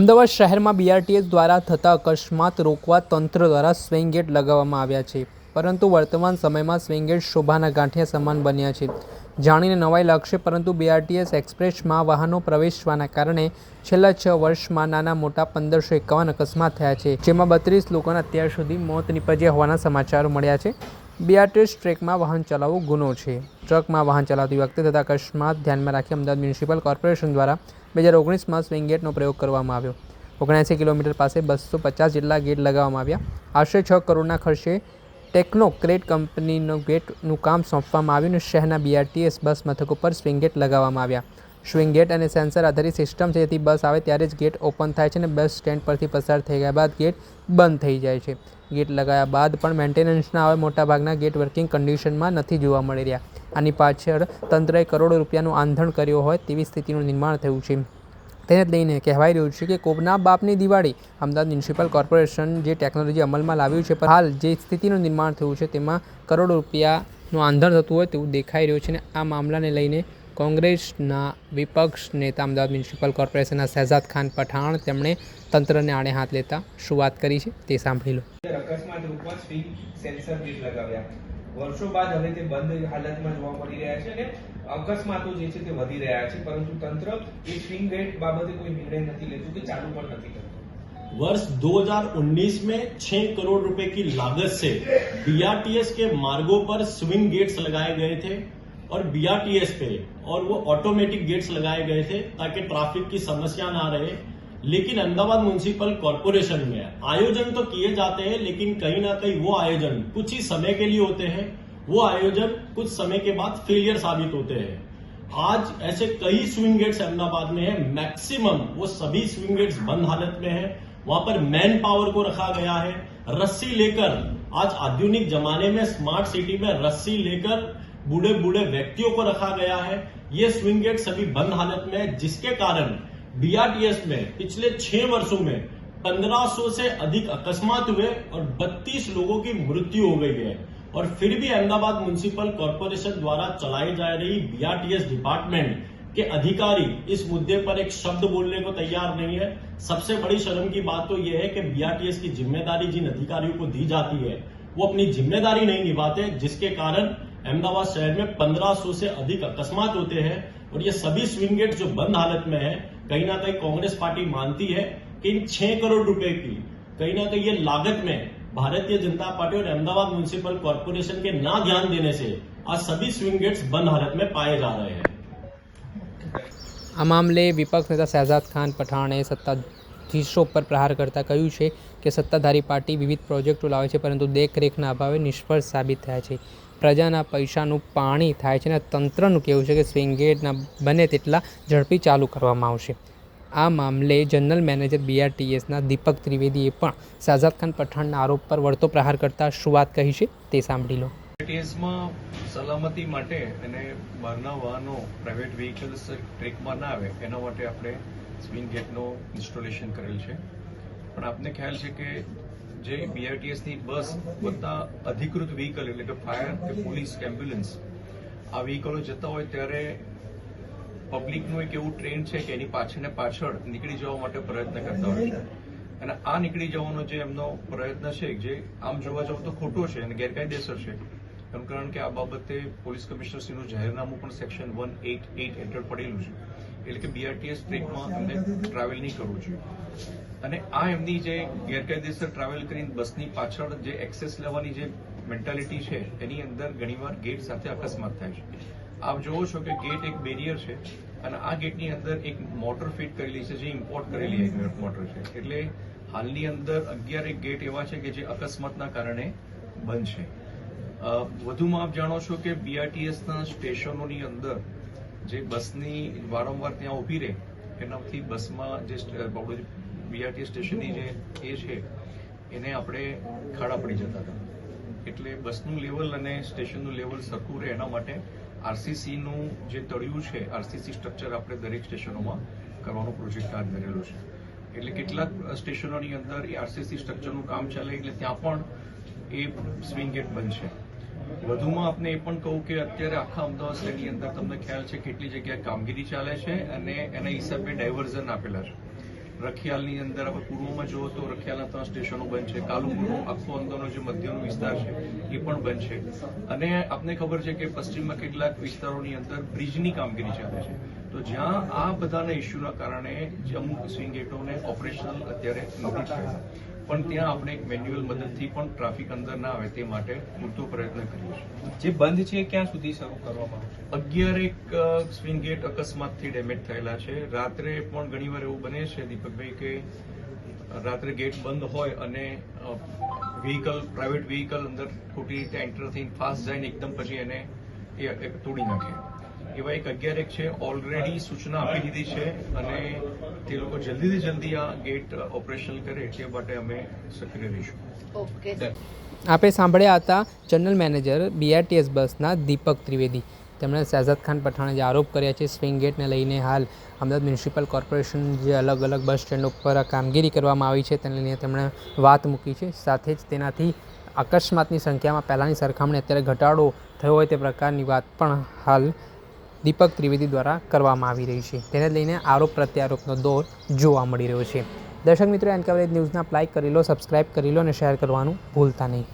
અમદાવાદ શહેરમાં બીઆરટીએસ દ્વારા થતા અકસ્માત રોકવા તંત્ર દ્વારા સ્વિંગ ગેટ લગાવવામાં આવ્યા છે. પરંતુ વર્તમાન સમયમાં સ્વિંગ ગેટ શોભાના ગાંઠિયા સમાન બન્યા છે. જાણીને નવાઈ લાગશે, પરંતુ બીઆરટીએસ એક્સપ્રેસમાં વાહનો પ્રવેશવાના કારણે છેલ્લા છ વર્ષમાં નાના મોટા પંદરસો એકાવન અકસ્માત થયા છે, જેમાં બત્રીસ લોકોના અત્યાર સુધી મોત નીપજ્યા હોવાના સમાચારો મળ્યા છે. બીઆરટીએસ ટ્રેકમાં વાહન ચલાવવું ગુનો છે. ટ્રકમાં વાહન ચલાવતી વખતે થતા અકસ્માત ધ્યાનમાં રાખી અમદાવાદ મ્યુનિસિપલ કોર્પોરેશન દ્વારા બે હજાર ઓગણીસમાં સ્વિંગ ગેટનો પ્રયોગ કરવામાં આવ્યો. ઓગણસી કિલોમીટર પાસે બસો પચાસ જેટલા ગેટ લગાવવામાં આવ્યા. આશરે છ કરોડના ખર્ચે ટેકનો ક્રેટ કંપનીનો ગેટનું કામ સોંપવામાં આવ્યું અને શહેરના બીઆરટીએસ બસ મથકો પર સ્વિંગ ગેટ લગાવવામાં આવ્યા. સ્વિંગ ગેટ અને સેન્સર આધારિત સિસ્ટમ છે. જેથી બસ આવે ત્યારે જ ગેટ ઓપન થાય છે અને બસ સ્ટેન્ડ પરથી પસાર થઈ ગયા બાદ ગેટ બંધ થઈ જાય છે. ગેટ લગાવ્યા બાદ પણ મેન્ટેનન્સના આવે મોટાભાગના ગેટ વર્કિંગ કન્ડિશનમાં નથી જોવા મળી રહ્યા. આની પાછળ તંત્રએ કરોડો રૂપિયાનું આંધણ કર્યું હોય તેવી સ્થિતિનું નિર્માણ થયું છે. તેને લઈને કહેવાઈ રહ્યું છે કે કોબના બાપની દિવાળી અમદાવાદ મ્યુનિસિપલ કોર્પોરેશન જે ટેકનોલોજી અમલમાં લાવ્યું છે, પણ હાલ જે સ્થિતિનું નિર્માણ થયું છે તેમાં કરોડો રૂપિયાનું આંધણ થતું હોય તેવું દેખાઈ રહ્યું છે અને આ મામલાને લઈને કોંગ્રેસના વિપક્ષ નેતા અમદાવાદ મ્યુનિસિપલ કોર્પોરેશનના શહેજાદ ખાન પઠાણ તેમણે તંત્રને આડે હાથ લેતા શું વાત કરી છે તે સાંભળી લો અકસ્માત રૂપમાં સ્વિંગ સેન્સર ગેટ લગાવ્યા વર્ષો બાદ હવે તે બંધ હાલતમાં જોવા મળી રહ્યા છે અને અકસ્માતો જે છે તે વધી રહ્યા છે પરંતુ તંત્ર એ સ્વિંગ ગેટ બાબતે કોઈ નિર્ણય નથી લેતું કે ચાલુ પણ નથી કરતું वर्ष 2019 में 6 करोड़ रुपए की लागत से बीआरटीएस के मार्गों पर स्विंग गेट्स लगाए गए थे और बीआरटीएस पे, और वो ऑटोमेटिक गेट्स लगाए गए थे ताकि ट्रैफ़िक की समस्या ना रहे। लेकिन अहमदाबाद म्यूनिसिपल कॉरपोरेशन में आयोजन तो किए जाते हैं, लेकिन कहीं ना कहीं वो आयोजन कुछ ही समय के लिए होते हैं। वो आयोजन कुछ समय के बाद फेलियर साबित होते हैं। आज ऐसे कई स्विंग गेट्स अहमदाबाद में है मैक्सिमम वो सभी स्विंग गेट्स बंद हालत में है। वहाँ पर मैन पावर को रखा गया है। रस्सी लेकर, आज आधुनिक जमाने में स्मार्ट सिटी में रस्सी लेकर बूढ़े बूढ़े व्यक्तियों को रखा गया है। ये स्विंग गेट सभी बंद हालत में है, जिसके कारण बीआरटीएस में पिछले छह वर्षों में 1500 से अधिक अकस्मात हुए और 32 लोगों की मृत्यु हो गई है। और फिर भी अहमदाबाद म्यूनिसिपल कॉरपोरेशन द्वारा चलाई जा रही बीआरटीएस डिपार्टमेंट के अधिकारी इस मुद्दे पर एक शब्द बोलने को तैयार नहीं है। सबसे बड़ी शर्म की बात तो यह है कि बीआरटीएस की ज़िम्मेदारी जिन अधिकारियों को दी जाती है, वो अपनी ज़िम्मेदारी नहीं निभाते, जिसके कारण अहमदाबाद शहर में 1500 से अधिक अकस्मात होते हैं और ये सभी स्विंग गेट जो बंद हालत में है कहीं ना कहीं कांग्रेस पार्टी मानती है कि इन छह करोड़ रुपए की कहीं ना कहीं ये लागत में भारतीय जनता पार्टी और अहमदाबाद म्यूनिसिपल कॉरपोरेशन के ना ध्यान देने से आज सभी स्विंग गेट्स बंद हालत में पाए जा रहे हैं આ મામલે વિપક્ષ નેતા શહેજાદ ખાન પઠાણે સત્તાધીશો પર પ્રહાર કરતા કહ્યું છે કે સત્તાધારી પાર્ટી વિવિધ પ્રોજેક્ટો લાવે છે પરંતુ દેખરેખના અભાવે નિષ્ફળ સાબિત થયા છે પ્રજાના પૈસાનું પાણી થાય છે અને તંત્રનું કહેવું છે કે સ્વિંગ ગેટના બને તેટલા ઝડપી ચાલુ કરવામાં આવશે. આ મામલે જનરલ મેનેજર બીઆરટીએસના દીપક ત્રિવેદીએ પણ શાહજાદ ખાન પઠાણના આરોપ પર વળતો પ્રહાર કરતા શું વાત કહી છે. તે સાંભળી લો. ટીએસમાં સલામતી માટે અને બહારના વાહનો પ્રાઇવેટ વ્હીકલ્સ ટ્રેકમાં ના આવે, એના માટે આપણે સ્વિંગ ગેટનું ઇન્સ્ટોલેશન કરેલ છે. પણ આપને ખ્યાલ છે કે જે બીઆરટીએસની બસ બધા અધિકૃત વ્હીકલ એટલે કે ફાયર કે પોલીસ કે એમ્બ્યુલન્સ આ વ્હીકલો જતા હોય ત્યારે પબ્લિકનું એક એવું ટ્રેન છે કે એની પાછળ ને પાછળ નીકળી જવા માટે પ્રયત્ન કરતા હોય અને આ નીકળી જવાનો જે એમનો પ્રયત્ન છે જે આમ જોવા જાવ તો ખોટો છે અને ગેરકાયદેસર છે. એમ કારણ કે આ બાબતે પોલીસ કમિશનરશ્રીનું જાહેરનામું પણ સેક્શન વન એટ એટ હેઠળ પડેલું છે. એટલે કે બીઆરટીએસ ટ્રેકમાં એમને ટ્રાવેલ નહીં કરવું જોઈએ. અને આ એમની જે ગેરકાયદેસર ટ્રાવેલ કરીને બસની પાછળ જે એક્સેસ લેવાની જે મેન્ટાલિટી છે, એની અંદર ઘણીવાર ગેટ સાથે અકસ્માત થાય છે. આપ જોવો છો કે ગેટ એક બેરિયર છે અને આ ગેટની અંદર એક મોટર ફિટ કરેલી છે, જે ઇમ્પોર્ટ કરેલી એક મોટર છે. એટલે હાલની અંદર અગિયાર એક ગેટ એવા છે કે જે અકસ્માતના કારણે બંધ છે. વધુમાં આપ જાણો છો કે બીઆરટીએસના સ્ટેશનોની અંદર જે બસની વારંવાર ત્યાં ઊભી રહે, એનાથી બસમાં જે બીઆરટી સ્ટેશનની જે એ છે, એને આપણે ખાડા પડી જતા હતા. એટલે બસનું લેવલ અને સ્ટેશનનું લેવલ સરખું રહે એના માટે આરસીસીનું જે તળિયું છે આરસીસી સ્ટ્રક્ચર આપણે દરેક સ્ટેશનોમાં કરવાનો પ્રોજેક્ટ હાથ ધરેલો છે. એટલે કેટલાક સ્ટેશનોની અંદર એ આરસીસી સ્ટ્રક્ચરનું કામ ચાલે, એટલે ત્યાં પણ એ સ્વિંગ ગેટ બનશે વધુમાં આપને એ પણ કહું કે અત્યારે આખા અમદાવાદ શહેરની અંદર તમને ખ્યાલ છે કેટલી જગ્યાએ કામગીરી ચાલે છે અને એના હિસાબે ડાયવર્ઝન આપેલા છે. રખિયાલની અંદર આપણે પૂર્વમાં જુઓ તો રખિયાલના ત્રણ સ્ટેશનો બંધ છે. કાલુપુરનો આખો અંદરનો જે મધ્યનો વિસ્તાર છે, એ પણ બંધ છે. અને આપને ખબર છે કે પશ્ચિમમાં કેટલાક વિસ્તારોની અંદર બ્રિજની કામગીરી ચાલે છે. તો જ્યાં આ બધાના ઇસ્યુના કારણે અમુક સ્વિંગ ગેટોને ઓપરેશનલ અત્યારે નથી થયા પણ ત્યાં આપણે એક મેન્યુઅલ મદદથી પણ ટ્રાફિક અંદર ના આવે તે માટે પૂરતો પ્રયત્ન કરીએ છીએ. જે બંધ છે ક્યાં સુધી શરૂ કરવામાં આવશે? અગિયાર એક સ્વિંગ ગેટ અકસ્માતથી ડેમેજ થયેલા છે. રાત્રે પણ ઘણીવાર એવું બને છે દીપકભાઈ કે રાત્રે ગેટ બંધ હોય અને વ્હીકલ પ્રાઇવેટ વ્હીકલ અંદર ખોટી રીતે એન્ટર થઈને ફાસ્ટ જઈને એકદમ પછી એને એ તોડી નાખે. એવા એક અગિયાર એક છે ઓલરેડી સૂચના આપી દીધી છે અને તે લોકો જલ્દીથી જલ્દી આ ગેટ ઓપરેશનલ કરે તે માટે અમે સક્રિય રહીશું. ઓકે આપણે સાંભળ્યા હતા જનરલ મેનેજર બીઆરટીએસ બસના દીપક ત્રિવેદી. તેમણે શહેજાદ ખાન પઠાણે જે આરોપ કર્યા છે સ્વિંગ ગેટને લઈને હાલ અમદાવાદ મ્યુનિસિપલ કોર્પોરેશન જે અલગ અલગ બસ સ્ટેન્ડ ઉપર કામગીરી કરવામાં આવી છે તેને લઈને તેમણે વાત મૂકી છે. સાથે જ તેનાથી અકસ્માતની સંખ્યામાં પહેલાંની સરખામણી અત્યારે ઘટાડો થયો હોય તે પ્રકારની વાત પણ હાલ દીપક ત્રિવેદી દ્વારા કરવામાં આવી રહી છે. તેને લઈને આરોપ પ્રત્યારોપનો દોર જોવા મળી રહ્યો છે. દર્શક મિત્રો, એન્કવરેજ ન્યૂઝના લાઇક કરી લો, સબસ્ક્રાઇબ કરી લો અને શેર કરવાનું ભૂલતા નહીં.